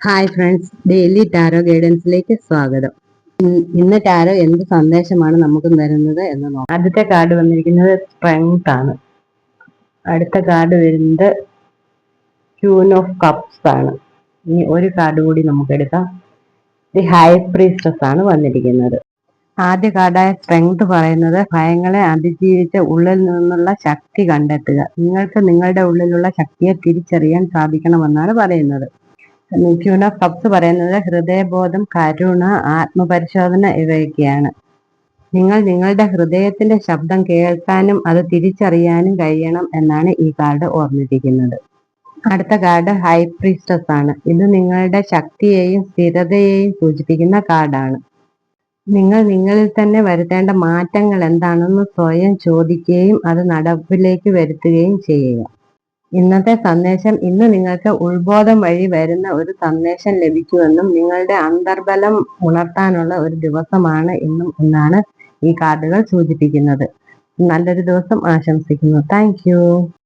Hi friends daily tarot ഗൈഡൻസിലേക്ക് സ്വാഗതം. ഇന്ന് ടാരോ എന്ത് സന്ദേശമാണ് നമുക്ക് തരുന്നത് എന്ന് നോക്കാം. ആദ്യത്തെ കാർഡ് വന്നിരിക്കുന്നത് സ്ട്രെങ്ത് ആണ്. അടുത്ത കാർഡ് വരുന്നത് ക്യൂൻ ഓഫ് കപ്സ് ആണ്. ഇനി ഒരു കാർഡ് കൂടി നമുക്ക് എടുക്കാം. ദി ഹൈ പ്രീസ്റ്റസ് ആണ് വന്നിരിക്കുന്നത്. ആദ്യ കാർഡായ സ്ട്രെങ്ത് പറയുന്നത് ഭയങ്ങളെ അതിജീവിച്ച് ഉള്ളിൽ നിന്നുള്ള ശക്തി കണ്ടെത്തുക. നിങ്ങൾക്ക് നിങ്ങളുടെ ഉള്ളിലുള്ള ശക്തിയെ തിരിച്ചറിയാൻ സാധിക്കണമെന്നാണ് പറയുന്നത്. ക്യൂൻ ഓഫ് കപ്സ് പറയുന്നത് ഹൃദയബോധം കരുണ ആത്മപരിശോധന ഇവയൊക്കെയാണ്. നിങ്ങൾ നിങ്ങളുടെ ഹൃദയത്തിന്റെ ശബ്ദം കേൾക്കാനും അത് തിരിച്ചറിയാനും കഴിയണം എന്നാണ് ഈ കാർഡ് ഓർമ്മിപ്പിക്കുന്നത്. അടുത്ത കാർഡ് ഹൈ പ്രീസ്റ്റസ് ആണ്. ഇത് നിങ്ങളുടെ ശക്തിയെയും സ്ഥിരതയെയും സൂചിപ്പിക്കുന്ന കാർഡാണ്. നിങ്ങൾ നിങ്ങളിൽ തന്നെ വരുത്തേണ്ട മാറ്റങ്ങൾ എന്താണെന്ന് സ്വയം ചോദിക്കുകയും അത് നടപ്പിലേക്ക് വരുത്തുകയും ചെയ്യുക. ഇന്നത്തെ സന്ദേശം ഇന്ന് നിങ്ങൾക്ക് ഉത്ബോധം വഴി വരുന്ന ഒരു സന്ദേശം ലഭിക്കുമെന്നും നിങ്ങളുടെ അന്തർബലം ഉണർത്താനുള്ള ഒരു ദിവസമാണ് ഇന്നും എന്നാണ് ഈ കാർഡുകൾ സൂചിപ്പിക്കുന്നത്. നല്ലൊരു ദിവസം ആശംസിക്കുന്നു. താങ്ക്